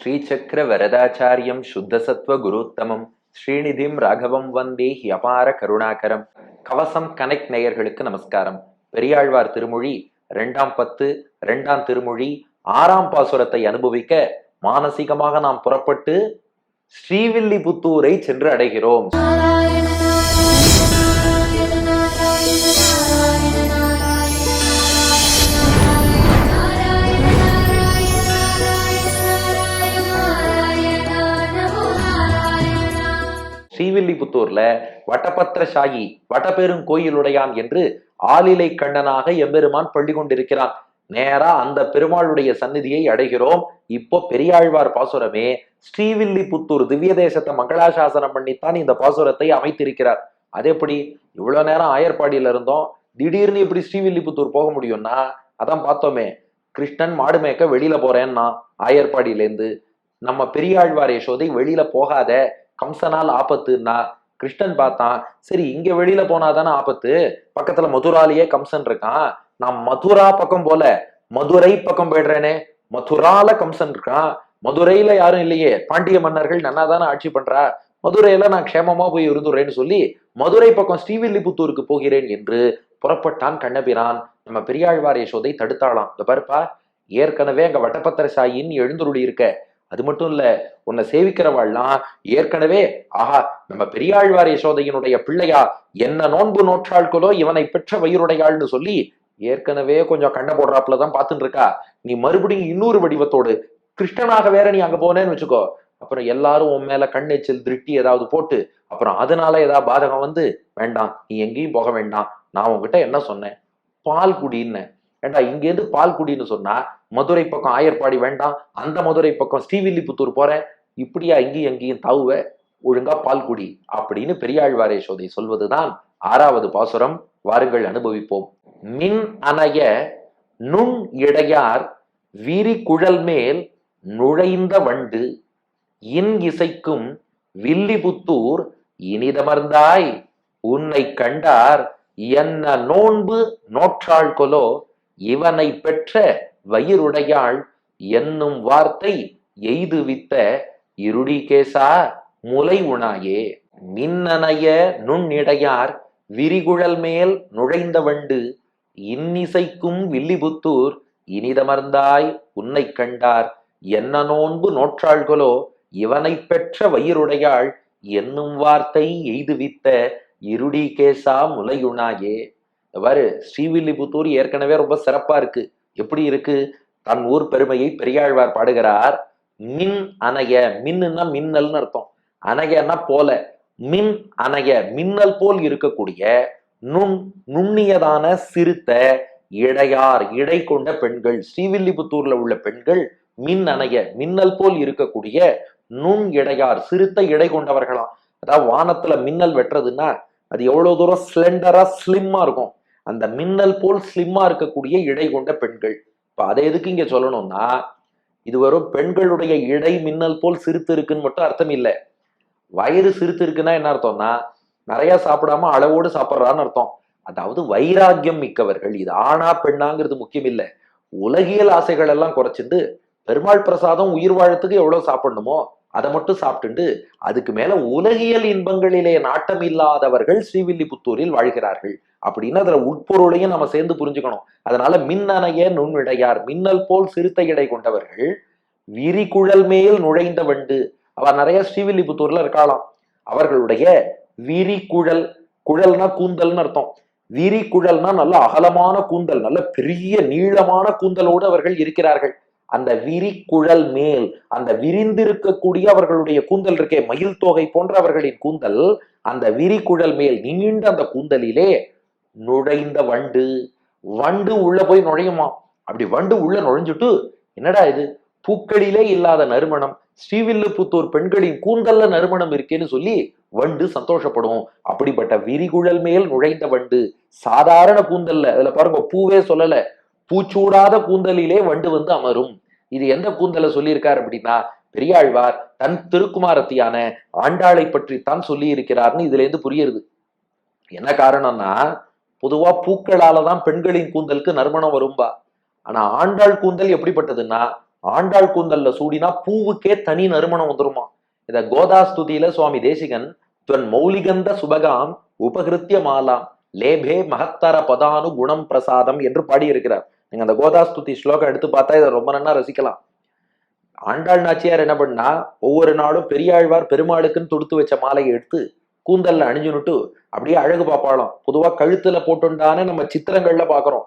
ஸ்ரீசக்கர வரதாச்சாரியம் சுத்தசத்வ குருத்தமம். ஸ்ரீநிதிம் ராகவம் வந்தே அபார கருணாகரம். கவசம் கனெக்ட் நேயர்களுக்கு நமஸ்காரம். பெரியாழ்வார் திருமொழி ரெண்டாம் பத்து ரெண்டாம் திருமொழி ஆறாம் பாசுரத்தை அனுபவிக்க மானசீகமாக நாம் புறப்பட்டு ஸ்ரீவில்லிபுத்தூரை சென்று அடைகிறோம். ஸ்ரீவில்லிபுத்தூர்ல வட்டபத்திர சாயி வட்டபெரும் கோயிலுடையான் என்று ஆலிலை கண்ணனாக எம்பெருமான் பள்ளி கொண்டிருக்கிறான். நேரா அந்த பெருமாளுடைய சந்நிதியை அடைகிறோம். இப்போ பெரியாழ்வார் பாசுரமே ஸ்ரீவில்லிபுத்தூர் திவ்ய தேசத்தை மங்களாசாசனம் பண்ணித்தான் இந்த பாசுரத்தை அமைத்திருக்கிறார். அது எப்படி? இவ்வளவு நேரம் ஆயர்பாடியில இருந்தோம். திடீர்னு எப்படி ஸ்ரீவில்லிபுத்தூர் போக முடியும்னா அதான் பார்த்தோமே கிருஷ்ணன் மாடு மேய்க்க வெளியில போறேன்னா ஆயர்பாடியிலேருந்து நம்ம பெரியாழ்வார் யசோதை வெளியில போகாத கம்சனால் ஆபத்துன்னா கிருஷ்ணன் பார்த்தான். சரி இங்க வெளியில போனாதானே ஆபத்து? பக்கத்துல மதுராலேயே கம்சன் இருக்கான். நான் மதுரா பக்கம் போல மதுரை பக்கம் போயிடுறேனே. மதுரால கம்சன் இருக்கான். மதுரையில யாரும் இல்லையே. பாண்டிய மன்னர்கள் நன்னா தானே ஆட்சி பண்றா. மதுரையில நான் க்ஷேமமா போய் இருந்துடுறேன்னு சொல்லி மதுரை பக்கம் ஸ்ரீவில்லிபுத்தூருக்கு போகிறேன் என்று புறப்பட்டான் கண்ணபிரான். நம்ம பெரியாழ்வார் யசோதை தடுத்தாளாம். இந்த பாருப்பா ஏற்கனவே அங்க வட்டப்பத்திர சாயின்னு எழுந்துருளி இருக்க. அது மட்டும் இல்ல உன்னை சேவிக்கிறவாள்லாம் ஏற்கனவே ஆஹா நம்ம பெரியாழ்வார் யசோதையினுடைய பிள்ளையா என்ன நோன்பு நோற்றாள்களோ இவனை பெற்ற வயிறுடையாள்னு சொல்லி ஏற்கனவே கொஞ்சம் கண்ண போடுறாப்புல தான் பார்த்துட்டு இருக்கா? நீ மறுபடியும் இன்னொரு வடிவத்தோடு கிருஷ்ணனாக வேற நீ அங்க போனேன்னு வச்சுக்கோ. அப்புறம் எல்லாரும் உன் மேல கண்ணெச்சல் திருட்டி ஏதாவது போட்டு அப்புறம் அதனால ஏதாவது பாதகம் வந்து வேண்டாம் நீ எங்கேயும் போக வேண்டாம். நான் உங்ககிட்ட என்ன சொன்னேன்? பால் குடின்னு. ஏண்டா இங்கேருந்து பால் குடின்னு சொன்னா மதுரை பக்கம் ஆயர்பாடி வேண்டாம் அந்த மதுரை பக்கம் ஸ்ரீவில்லிபுத்தூர் போறேன் இப்படியா இங்கேயும் எங்கேயும் தாவுவ ஒழுங்கா பால் குடி அப்படின்னு பெரியாழ்வாரே சோதை சொல்வதுதான் ஆறாவது பாசுரம். வாருங்கள் அனுபவிப்போம். மின் அணைய நுண் இடையார் விரி குழல் மேல் நுழைந்த வண்டு இன் இசைக்கும் வில்லிபுத்தூர் இனிதமர்ந்தாய் உன்னை கண்டார் என்ன நோன்பு நோற்றாள் கொலோ இவனை பெற்ற வயிறுடையாள் என்னும் வார்த்தை எய்துவித்த இருடிகேசா முலை உணாயே மின்னணைய நுண்ணிடையார் விரிகுழல் மேல் நுழைந்த வண்டு இன்னிசைக்கும் வில்லிபுத்தூர் இனிதமர்ந்தாய் உன்னை கண்டார். என்ன நோன்பு நோற்றாள்களோ இவனை பெற்ற வயிறுடையாள் என்னும் வார்த்தை எய்துவித்த இருடிகேசா முலையுணாயே பாரு ஸ்ரீவில்லிபுத்தூர் ஏற்கனவே ரொம்ப சிறப்பா இருக்கு. எப்படி இருக்கு? தன் ஊர் பெருமையை பெரியாழ்வார் பாடுகிறார். மின் அணைய மின்னுன்னா மின்னல்னு அர்த்தம். அணையன்னா போல. மின் அணைய மின்னல் போல் இருக்கக்கூடிய நுண் நுண்ணியதான சிறுத்த இடையார் இடை கொண்ட பெண்கள் ஸ்ரீவில்லிபுத்தூர்ல உள்ள பெண்கள் மின் அணைய மின்னல் போல் இருக்கக்கூடிய நுண் இடையார் சிறுத்த இடை கொண்டவர்களாம். அதாவது வானத்துல மின்னல் வெட்டுறதுன்னா அது எவ்வளவு தூரம் ஸ்லெண்டரா ஸ்லிம்மா இருக்கும். அந்த மின்னல் போல் ஸ்லிம்மா இருக்கக்கூடிய இடை கொண்ட பெண்கள். இப்ப அதை எதுக்கு இங்க சொல்லணும்னா இது வரும் பெண்களுடைய இடை மின்னல் போல் சிரித்து இருக்குன்னு மட்டும் அர்த்தம் இல்லை. வயிறு சிரித்து இருக்குன்னா என்ன அர்த்தம்னா நிறைய சாப்பிடாம அளவோடு சாப்பிட்றான்னு அர்த்தம். அதாவது வைராக்கியம் மிக்கவர்கள் இது ஆணா பெண்ணாங்கிறது முக்கியம் இல்லை. உலகியல் ஆசைகள் எல்லாம் குறைச்சிட்டு பெருமாள் பிரசாதம் உயிர் வாழத்துக்கு எவ்வளவு சாப்பிடணுமோ அதை மட்டும் சாப்பிட்டுண்டு அதுக்கு மேல உலகியல் இன்பங்களிலே நாட்டம் இல்லாதவர்கள் ஸ்ரீவில்லிபுத்தூரில் வாழ்கிறார்கள். அப்படின்னு அதுல உட்பொருளையும் நம்ம சேர்ந்து புரிஞ்சுக்கணும். அதனால மின்னணைய நுண்ணிடையார் மின்னல் போல் சிறுத்தை இடை கொண்டவர்கள் விரிகுழல் மேல் நுழைந்த வண்டு அவர் நிறைய ஸ்ரீவில்லிபுத்தூர்ல இருக்காளாம் அவர்களுடைய விரிகுழல் குழல்னா கூந்தல்னு அர்த்தம். விரி குழல்னா நல்ல அகலமான கூந்தல் நல்ல பெரிய நீளமான கூந்தலோடு அவர்கள் இருக்கிறார்கள். அந்த விரிக்குழல் மேல் அந்த விரிந்திருக்கக்கூடிய அவர்களுடைய கூந்தல் இருக்கே மயில் தொகை போன்ற அவர்களின் கூந்தல் அந்த விரிக்குழல் மேல் நீண்ட அந்த கூந்தலிலே நுழைந்த வண்டு வண்டு உள்ள போய் நுழையுமா? அப்படி வண்டு உள்ள நுழைஞ்சுட்டு என்னடா இது? பூக்களிலே இல்லாத நறுமணம் ஸ்ரீவில்லுபுத்தூர் பெண்களின் கூந்தல்ல நறுமணம் இருக்கேன்னு சொல்லி வண்டு சந்தோஷப்படும். அப்படிப்பட்ட விரிகுழல் மேல் நுழைந்த வண்டு சாதாரண கூந்தல்ல அதுல பாருங்க பூவே சொல்லல. பூச்சூடாத கூந்தலிலே வண்டு வந்து அமரும். இது எந்த கூந்தலை சொல்லியிருக்கார் அப்படின்னா பெரியாழ்வார் தன் திருக்குமாரத்தியான ஆண்டாளை பற்றி தான் சொல்லி இருக்கிறார்னு இதுல இருந்து புரியுது. என்ன காரணம்னா பொதுவா பூக்களால தான் பெண்களின் கூந்தலுக்கு நறுமணம் வரும்பா. ஆனா ஆண்டாள் கூந்தல் எப்படிப்பட்டதுன்னா ஆண்டாள் கூந்தல்ல சூடினா பூவுக்கே தனி நறுமணம் வந்துருமா. இத கோதாஸ்துதியில சுவாமி தேசிகன் துவன் மௌலிகந்த சுபகாம் உபகிருத்திய மாலாம் லேபே மகத்தர பதானு குணம் பிரசாதம் என்று பாடியிருக்கிறார். நீங்க அந்த கோதாஸ்துதி ஸ்லோகம் எடுத்து பார்த்தா இதை ரொம்ப நன்னா ரசிக்கலாம். ஆண்டாள் நாச்சியார் என்ன பண்ணா ஒவ்வொரு நாளும் பெரியாழ்வார் பெருமாளுக்குன்னு துடுத்து வச்ச மாலையை எடுத்து கூந்தல்ல அணிஞ்சுனுட்டு அப்படியே அழகு பார்ப்பாளாம். பொதுவா கழுத்துல போட்டுண்டான்னு நம்ம சித்திரங்கள்ல பாக்குறோம்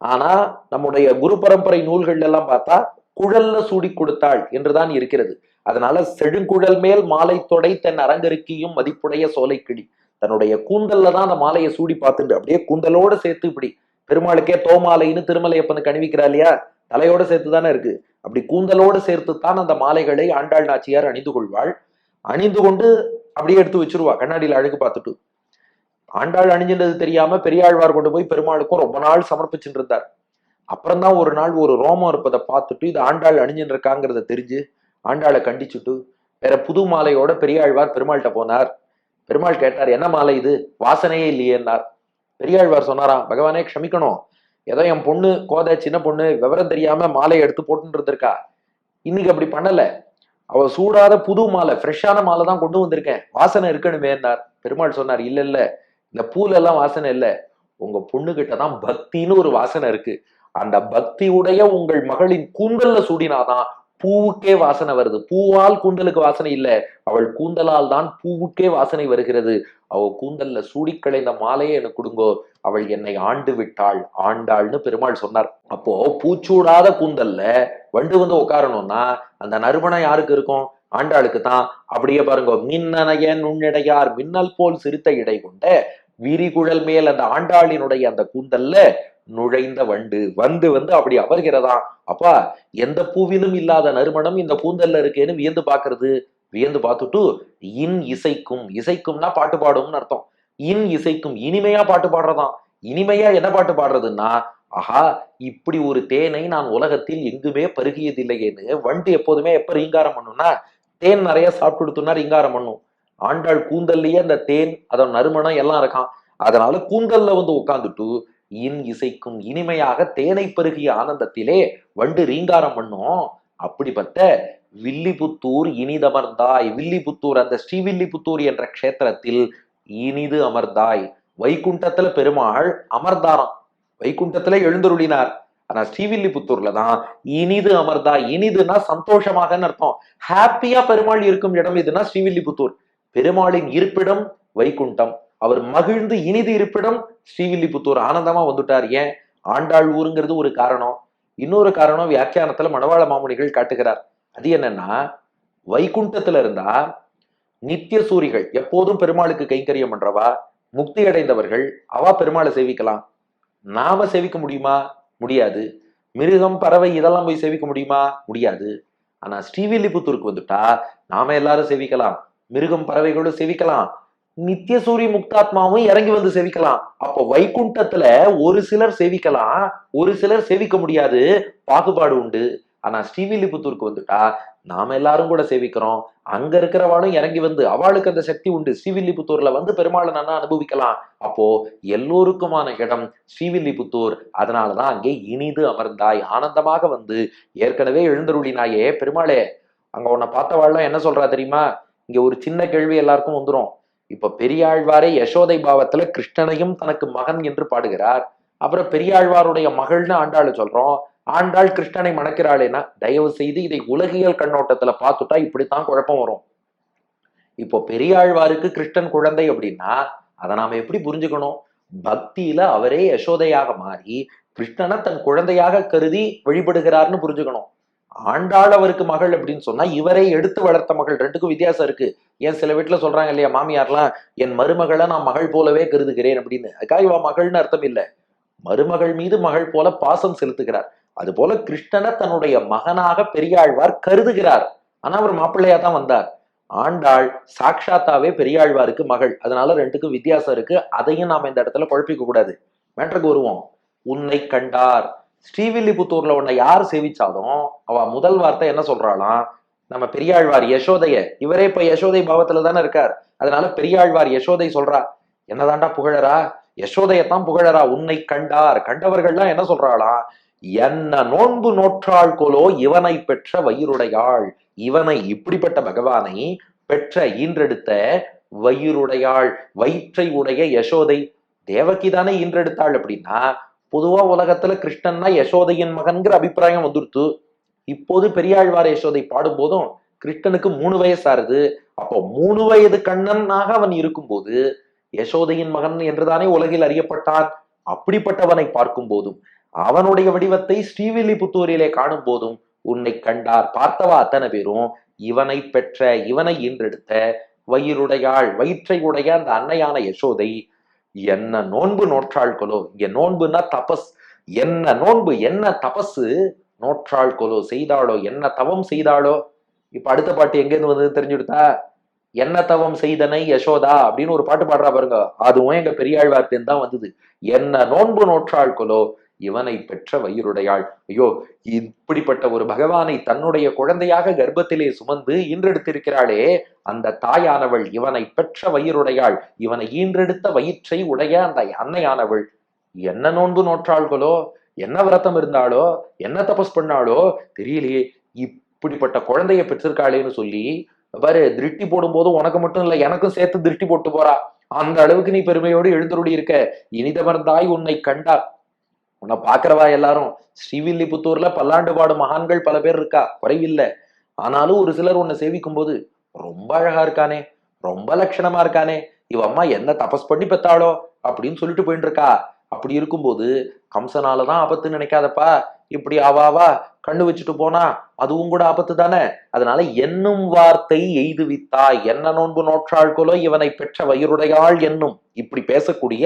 ஆனா நம்முடைய குரு பரம்பரை நூல்கள் எல்லாம் பார்த்தா குழல்ல சூடி கொடுத்தாள் என்றுதான் இருக்கிறது. அதனால செழுங்குழல் மேல் மாலை தொடை தன் அரங்கருக்கியும் மதிப்புடைய சோலைக்கிளி. தன்னுடைய கூந்தல்ல தான் அந்த மாலையை சூடி பார்த்துட்டு அப்படியே கூந்தலோட சேர்த்து இப்படி பெருமாளுக்கே தோமாலைன்னு திருமலையப்பனுக்கு கணிவிக்கிறா இல்லையா? தலையோட சேர்த்து தானே இருக்கு. அப்படி கூந்தலோடு சேர்த்து தான் அந்த மாலைகளை ஆண்டாள் நாச்சியார் அணிந்து கொள்வாள். அணிந்து கொண்டு அப்படியே எடுத்து வச்சிருவா கண்ணாடியில் அழகு பார்த்துட்டு. ஆண்டாள் அணிஞ்சின்றது தெரியாம பெரியாழ்வார் கொண்டு போய் பெருமாளுக்கும் ரொம்ப நாள் சமர்ப்பிச்சுட்டு இருந்தார். அப்புறம்தான் ஒரு நாள் ஒரு ரோமம் இருப்பதை பார்த்துட்டு இது ஆண்டாள் அணிஞ்சுட்டு இருக்காங்கிறத தெரிஞ்சு ஆண்டாளை கண்டிச்சுட்டு வேற புது மாலையோட பெரியாழ்வார் பெருமாள்கிட்ட போனார். பெருமாள் கேட்டார் என்ன மாலை இது? வாசனையே இல்லையேன்னார். பெரியாழ்வார் சொன்னாராம் பகவானே க்ஷமிக்கணும். ஏதோ என் பொண்ணு கோதை சின்ன பொண்ணு விவரம் தெரியாம மாலையை எடுத்து போட்டுட்டு இருந்திருக்கா. இன்னைக்கு அப்படி பண்ணல. அவ சூடாத புது மாலை ஃப்ரெஷ்ஷான மாலை தான் கொண்டு வந்திருக்கேன். வாசனை இருக்கணுமேன்னார் பெருமாள் சொன்னார் இல்ல இல்ல. இந்த பூல எல்லாம் வாசனை இல்ல. உங்க பொண்ணு கிட்ட தான் பக்தின்னு ஒரு வாசனை இருக்கு. அந்த பக்தியுடைய உங்கள் மகளின் கூந்தல்ல சூடினாதான் பூவுக்கே வாசனை வருது. பூவால் கூந்தலுக்கு வாசனை இல்லை. அவள் கூந்தலால் தான் பூவுக்கே வாசனை வருகிறது. அவ கூந்தல்ல சூடி களைந்த மாலையை எனக்கு கொடுங்கோ. அவள் என்னை ஆண்டு விட்டாள். ஆண்டாள்னு பெருமாள் சொன்னார். அப்போ பூச்சூடாத கூந்தல்ல வண்டு வந்து உட்காரணும்னா அந்த நறுமணம் யாருக்கு இருக்கும்? ஆண்டாளுக்கு தான். அப்படியே பாருங்க. மின்னணைய நுண்ணிடையார் மின்னல் போல் சிறுத்த இடை கொண்ட விரிகுழல் மேல் அந்த ஆண்டாளினுடைய அந்த கூந்தல்ல நுழைந்த வண்டு. வந்து வந்து அப்படி அமர்கிறதா? அப்பா எந்த பூவிலும் இல்லாத நறுமணம் இந்த கூந்தல்ல இருக்கேன்னு வியந்து பாக்குறது வியந்து பார்த்துட்டு இன் இசைக்கும். இசைக்கும்னா பாட்டு பாடும்னு அர்த்தம். இன் இசைக்கும். இனிமையா பாட்டு பாடுறதாம் இனிமையா என்ன பாட்டு பாடுறதுன்னா ஆஹா இப்படி ஒரு தேனை நான் உலகத்தில் எங்குமே பருகியதில்லையேன்னு வண்டு எப்போதுமே எப்ப ரீங்காரம் பண்ணும்னா தேன் நிறைய சாப்பிட்டு கொடுத்தோம்னா ரீங்காரம் பண்ணும். ஆண்டாள் கூந்தல்லையே அந்த தேன் அதன் நறுமணம் எல்லாம் இருக்கான் அதனால கூந்தல்ல வந்து உட்காந்துட்டு இன் இசைக்கும் இனிமையாக தேனை பருகிய ஆனந்தத்திலே வண்டு ரீங்காரம் பண்ணும். அப்படிப்பட்ட வில்லிபுத்தூர் இனிதமர்ந்தாய். வில்லிபுத்தூர் அந்த ஸ்ரீவில்லிபுத்தூர் என்ற க்ஷேத்திரத்தில் இனிது அமர்ந்தாய். வைகுண்டத்துல பெருமாள் அமர்ந்தாராம். வைகுண்டத்துல எழுந்தருளினார். ஆனா ஸ்ரீவில்லிபுத்தூர்ல தான் இனிது அமர்ந்தா இனிதுன்னா சந்தோஷமாகன்னு அர்த்தம். ஹாப்பியா பெருமாள் இருக்கும் இடம் எதுனா ஸ்ரீவில்லிபுத்தூர். பெருமாளின் இருப்பிடம் வைகுண்டம். அவர் மகிழ்ந்து இனிது இருப்பிடம் ஸ்ரீவில்லிபுத்தூர் ஆனந்தமா வந்துட்டார். ஏன்? ஆண்டாள் ஊருங்கிறது ஒரு காரணம். இன்னொரு காரணம் வியாக்கியானத்துல மணவாள மாமுனிகள் காட்டுகிறார். அது என்னன்னா வைகுண்டத்துல இருந்தா நித்திய சூரிகள் எப்போதும் பெருமாளுக்கு கைங்கரியம் பண்றவா முக்தி அடைந்தவர்கள் அவா பெருமாளை சேவிக்கலாம். நாம சேவிக்க முடியுமா? முடியாது. மிருகம் பறவை இதெல்லாம் போய் சேவிக்க முடியுமா? முடியாது. ஆனா ஸ்ரீவில்லிபுத்தூருக்கு வந்துட்டா நாம எல்லாரும் சேவிக்கலாம். மிருகம் பறவைகளும் சேவிக்கலாம். நித்திய சூரிய முக்தாத்மாவும் இறங்கி வந்து சேவிக்கலாம். அப்போ வைகுண்டத்துல ஒரு சிலர் சேவிக்கலாம் ஒரு சிலர் சேவிக்க முடியாது. பாகுபாடு உண்டு. ஆனா ஸ்ரீவில்லிபுத்தூருக்கு வந்துட்டா நாம எல்லாரும் கூட சேவிக்கிறோம். அங்க இருக்கிறவாளும் இறங்கி வந்து அவளுக்கு அந்த சக்தி உண்டு. ஸ்ரீவில்லிபுத்தூர்ல வந்து பெருமாளை நல்லா அனுபவிக்கலாம். அப்போ எல்லோருக்குமான இடம் ஸ்ரீவில்லிபுத்தூர். அதனாலதான் அங்கே இனிது அமர்ந்தாய். ஆனந்தமாக வந்து ஏற்கனவே எழுந்தருளினாயே பெருமாளே. அங்க உன்னை பார்த்தவாள்லாம் என்ன சொல்றா தெரியுமா? இங்க ஒரு சின்ன கேள்வி எல்லாருக்கும் வந்துரும். இப்ப பெரியாழ்வாரே யசோதை பாவத்துல கிருஷ்ணனையும் தனக்கு மகன் என்று பாடுகிறார். அப்புறம் பெரியாழ்வாருடைய மகள்னு ஆண்டாள் சொல்றோம். ஆண்டாள் கிருஷ்ணனை மணக்கிறாளேனா தயவு செய்து இதை உலகியல் கண்ணோட்டத்துல பார்த்துட்டா இப்படித்தான் குழப்பம் வரும். இப்போ பெரியாழ்வாருக்கு கிருஷ்ணன் குழந்தை அப்படின்னா அதை நாம எப்படி புரிஞ்சுக்கணும்? பக்தியில அவரே யசோதையாக மாறி கிருஷ்ணனை தன் குழந்தையாக கருதி வழிபடுகிறார்னு புரிஞ்சுக்கணும். ஆண்டாள் அவருக்கு மகள் அப்படின்னு சொன்னா இவரை எடுத்து வளர்த்த மகள் ரெண்டுக்கும் வித்தியாசம் இருக்கு. ஏன் சில வீட்டுல சொல்றாங்க இல்லையா மாமியார்லாம் என் மருமகளை நான் மகள் போலவே கருதுகிறேன் அப்படின்னு. அக்கா இவா மகள்னு அர்த்தம் இல்லை. மருமகள் மீது மகள் போல பாசம் செலுத்துகிறார். அது போல கிருஷ்ணனை தன்னுடைய மகனாக பெரியாழ்வார் கருதுகிறார். ஆனா அவர் மாப்பிள்ளையா தான் வந்தார். ஆண்டாள் சாக்ஷாத்தாவே பெரியாழ்வாருக்கு மகள். அதனால ரெண்டுக்கும் வித்தியாசம் இருக்கு. அதையும் நாம இந்த இடத்துல குழப்பிக்க கூடாது. மேட்ருக்கு வருவோம். உன்னை கண்டார் ஸ்ரீவில்லிபுத்தூர்ல உன்னை யார் சேவிச்சாலும் அவ முதல் வார்த்தை என்ன சொல்றாளாம் நம்ம பெரியாழ்வார் யசோதைய. இவரே இப்ப யசோதை பாவத்துல தானே இருக்கார். அதனால பெரியாழ்வார் யசோதை சொல்றா என்னதாண்டா புகழரா யசோதையத்தான் புகழரா உன்னை கண்டார். கண்டவர்கள்லாம் என்ன சொல்றாளாம் என்ன நோன்பு நோற்றாள் கோலோ இவனை பெற்ற வயிறுடையாள். இவனை இப்படிப்பட்ட பகவானை பெற்ற ஈன்றெடுத்த வயிறுடையாள். வயிற்றை உடைய யசோதை தேவகி தானே ஈன்றெடுத்தாள் அப்படின்னா பொதுவா உலகத்துல கிருஷ்ணன்னா யசோதையின் மகன்கிற அபிப்பிராயம் வந்துருத்து. இப்போது பெரியாழ்வார் யசோதை பாடும்போதும் கிருஷ்ணனுக்கு மூணு வயசாருது. அப்போ மூணு வயது கண்ணனாக அவன் இருக்கும்போது யசோதையின் மகன் என்றுதானே உலகில் அறியப்பட்டான்? அப்படிப்பட்டவனை பார்க்கும் போதும் அவனுடைய வடிவத்தை ஸ்ரீவில்லிபுத்தூரிலே காணும் போதும் உன்னை கண்டார் பார்த்தவா அத்தனை பேரும்? இவனை பெற்ற இவனை ஈன்றெடுத்த வயிறுடையாள் வயிற்றை உடைய அந்த அன்னையான யசோதை என்ன நோன்பு நோற்றாள்களோ இங்க நோன்புன்னா தபஸ். என்ன நோன்பு என்ன தபசு நோற்றாள்களோ செய்தாளோ? என்ன தவம் செய்தாளோ? இப்ப அடுத்த பாட்டு எங்கேருந்து வந்தது தெரிஞ்சுடுதா என்ன தவம் செய்தனை யசோதா? அப்படின்னு ஒரு பாட்டு பாடுறா பாருங்க. அதுவும் எங்க பெரியாழ்வார்த்தேன் தான் வந்தது. என்ன நோன்பு நோற்றாள்களோ இவனை பெற்ற வயிறுடையாள். ஐயோ இப்படிப்பட்ட ஒரு பகவானை தன்னுடைய குழந்தையாக கர்ப்பத்திலே சுமந்து ஈன்றெடுத்திருக்கிறாளே அந்த தாயானவள் இவனை பெற்ற வயிறுடையாள். இவனை ஈன்றெடுத்த வயிற்றை உடைய அந்த அன்னையானவள். என்ன நோன்பு நோற்றாள்களோ என்ன விரதம் இருந்தாளோ என்ன தபஸ் பண்ணாளோ தெரியலையே இப்படிப்பட்ட குழந்தைய பெற்றிருக்காளேன்னு சொல்லி பாரு திருஷ்டி போடும்போது உனக்கு மட்டும் இல்ல எனக்கும் சேர்த்து திருஷ்டி போட்டு போறா. அந்த அளவுக்கு நீ பெருமையோடு எழுந்தருளி இருக்க இனிதமர்ந்தாய் உன்னை கண்டார். உன்னை பாக்குறவா எல்லாரும்? ஸ்ரீவில்லிபுத்தூர்ல பல்லாண்டு பாடு மகான்கள் பல பேர் இருக்கா? குறைவில்லை. ஆனாலும் ஒரு சிலர் உன்னை சேவிக்கும் போது ரொம்ப அழகா இருக்கானே ரொம்ப லட்சணமா இருக்கானே இவ அம்மா என்ன தபஸ் பண்ணி பெத்தாளோ அப்படின்னு சொல்லிட்டு போயிட்டு இருக்கா அப்படி இருக்கும்போது கம்சனாலதான் ஆபத்து நினைக்காதப்பா. இப்படி ஆவாவா கண்ணு வச்சுட்டு போனா அதுவும் கூட ஆபத்து தானே? அதனால என்னும் வார்த்தை எய்துவித்தா என்ன நோன்பு நோற்றாள்களோ இவனை பெற்ற வயிறுடையாள் என்னும். இப்படி பேசக்கூடிய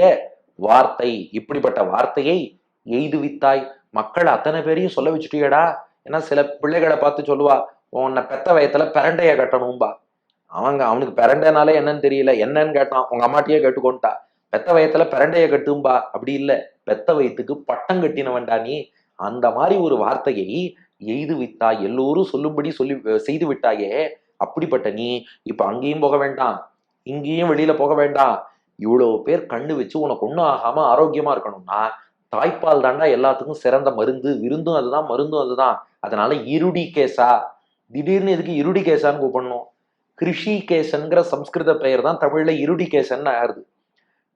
வார்த்தை இப்படிப்பட்ட வார்த்தையை எய்துவித்தாய். மக்கள் அத்தனை பேரையும் சொல்ல வச்சுட்டியடா. ஏன்னா சில பிள்ளைகளை பார்த்து சொல்லுவா உன்னை பெத்த வயத்துல பிரண்டைய கட்டணும்பா. அவங்க அவனுக்கு பிரண்டைனாலே என்னன்னு தெரியல. என்னன்னு கேட்டான். உங்க அம்மாட்டியே கேட்டுக்கொண்டா பெத்த வயத்துல பிரண்டைய கட்டும்பா. அப்படி இல்லை. பெத்த வயத்துக்கு பட்டம் கட்டினவன்டா நீ. அந்த மாதிரி ஒரு வார்த்தையை எய்து வித்தாய் எல்லோரும் சொல்லும்படி சொல்லி செய்து விட்டாயே. அப்படிப்பட்ட நீ இப்ப அங்கேயும் போக வேண்டாம். இங்கேயும் வெளியில போக வேண்டாம். இவ்வளவு பேர் கண்ணு வச்சு உனக்கு ஒன்றும் ஆகாம ஆரோக்கியமா இருக்கணும்னா தாய்ப்பால் தாண்டா எல்லாத்துக்கும் சிறந்த மருந்து. விருந்தும் அதுதான் மருந்தும் அதுதான். அதனால இருடி கேசா. திடீர்னு எதுக்கு இருடி கேசான்னு கூப்பிடணும்? கிருஷிகேசன்கிற சம்ஸ்கிருத பெயர் தான் தமிழ்ல இருடி கேசன் ஆறுது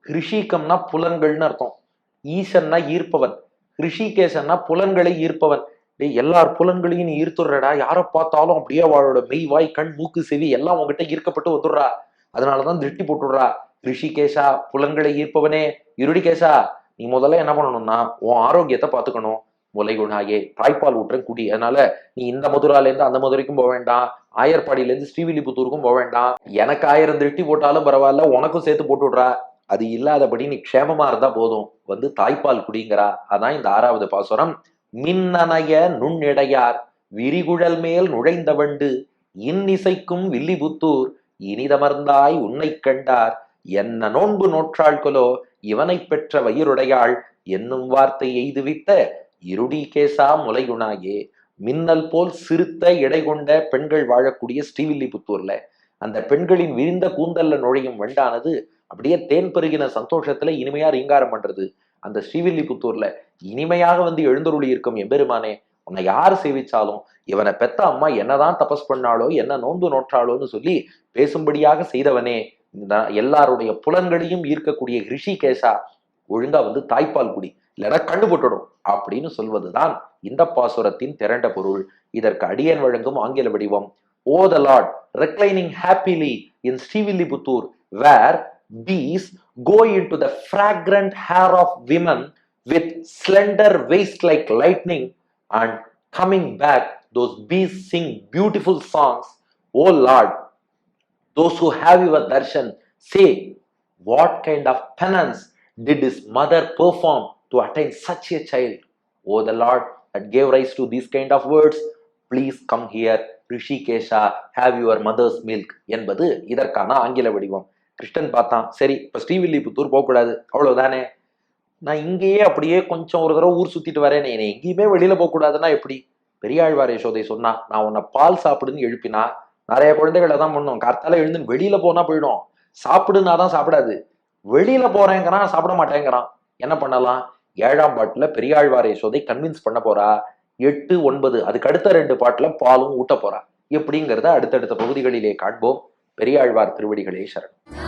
கிருஷிகம்னா புலன்கள்னு அர்த்தம். ஈசன்னா ஈர்ப்பவன். ரிஷிகேசன்னா புலன்களை ஈர்ப்பவன். டேய் எல்லார் புலன்களையும் நீ ஈர்த்துடுறடா. யாரை பார்த்தாலும் அப்படியே அவளோட மெய் வாய் கண் மூக்கு செவி எல்லாம் உங்ககிட்ட ஈர்க்கப்பட்டு வந்துடுறா. அதனாலதான் திருஷ்டி போட்டுடுறா. ரிஷிகேஷா புலன்களை ஈர்ப்பவனே. இருடிகேஷா நீ முதல்ல என்ன பண்ணணும்னா உன் ஆரோக்கியத்தை பார்த்துக்கணும். முலைகுணாயே தாய்ப்பால் ஊட்டுறேன் குடி. அதனால நீ இந்த மதுரால அந்த மதுரைக்கும் போக வேண்டாம். ஆயர்பாடியிலேருந்து ஸ்ரீவில்லிபுத்தூருக்கும் போக வேண்டாம். எனக்கு ஆயிரம் திருட்டி போட்டாலும் பரவாயில்ல உனக்கும் சேர்த்து போட்டு விடுறா. அது இல்லாதபடி நீ க்ஷேமமா இருந்தா போதும். வந்து தாய்ப்பால் குடிங்கிறா. அதான் இந்த ஆறாவது பாசுரம். மின்னணைய நுண்ணிடையார் விரிகுழல் மேல் நுழைந்த வண்டு இன்னிசைக்கும் வில்லிபுத்தூர் இனிதமர்ந்தாய் உன்னை கண்டார். என்ன நோன்பு நோற்றாள்களோ இவனை பெற்ற வயிறுடையாள் என்னும் வார்த்தை எய்துவித்த இருடி கேசா முலையுணாயே மின்னல் போல் சிறுத்த எடை கொண்ட பெண்கள் வாழக்கூடிய ஸ்ரீவில்லிபுத்தூர்ல. அந்த பெண்களின் விரிந்த கூந்தல்ல நுழையும் வண்டானது அப்படியே தேன் பெருகின சந்தோஷத்துல இனிமையா ரீங்காரம் பண்றது. அந்த ஸ்ரீவில்லிபுத்தூர்ல இனிமையாக வந்து எழுந்தருளி இருக்கும் எம்பெருமானே உன்னை யார் சேவிச்சாலும் இவனை பெத்த அம்மா என்னதான் தபஸ் பண்ணாலோ என்ன நோன்பு நோற்றாளோன்னு சொல்லி பேசும்படியாக செய்தவனே. எல்லாருடைய புலன்களையும் ஈர்க்கக்கூடிய ரிஷிகேஷா ஒழுங்கா வந்து தாய்ப்பால் குடி இல்லைன்னா கண்டு போட்டுடும் அப்படின்னு சொல்வதுதான் இந்த பாசுரத்தின் திரண்ட பொருள். இதற்கு அடியன் வழங்கும் ஆங்கில வடிவம் O the lord reclining happily in Srivilliputhur where bees go into the fragrant hair of women with slender waist like lightning and coming back those bees sing beautiful songs O lord those who have your darshan say what kind of penance did his mother perform to attain such a child? O the lord that gave rise to these kind of words please come here Rishikesha have your mother's milk என்பது இதற்கான ஆங்கில வடிவம். கிருஷ்ணன் பார்த்தான் சரி இப்போ ஸ்ரீவில்லிபுத்தூர் போகக்கூடாது அவ்வளோதானே நான் இங்கேயே அப்படியே கொஞ்சம் ஒரு தடவை ஊர் சுத்திட்டு வரேன் என்னை எங்கேயுமே வெளியில போகக்கூடாதுன்னா எப்படி? பெரியாழ்வார் யசோதை சொன்னா நான் உன்னை பால் சாப்பிடுன்னு எழுப்பினா நிறைய குழந்தைகள் அதான் பண்ணும். கர்த்தால எழுந்து வெளியில போனா போயிடும். சாப்பிடுனா தான் சாப்பிடாது. வெளியில போறேங்கிறான் சாப்பிட மாட்டேங்கிறான். என்ன பண்ணலாம்? ஏழாம் பாட்டுல பெரியாழ்வாரை சொதை கன்வின்ஸ் பண்ண போறா. எட்டு ஒன்பது அதுக்கு அடுத்த ரெண்டு பாட்டுல பாலும் ஊட்ட போறா. எப்படிங்கிறத அடுத்தடுத்த பகுதிகளிலே காண்போம். பெரியாழ்வார் திருவடிகளே சரணம்.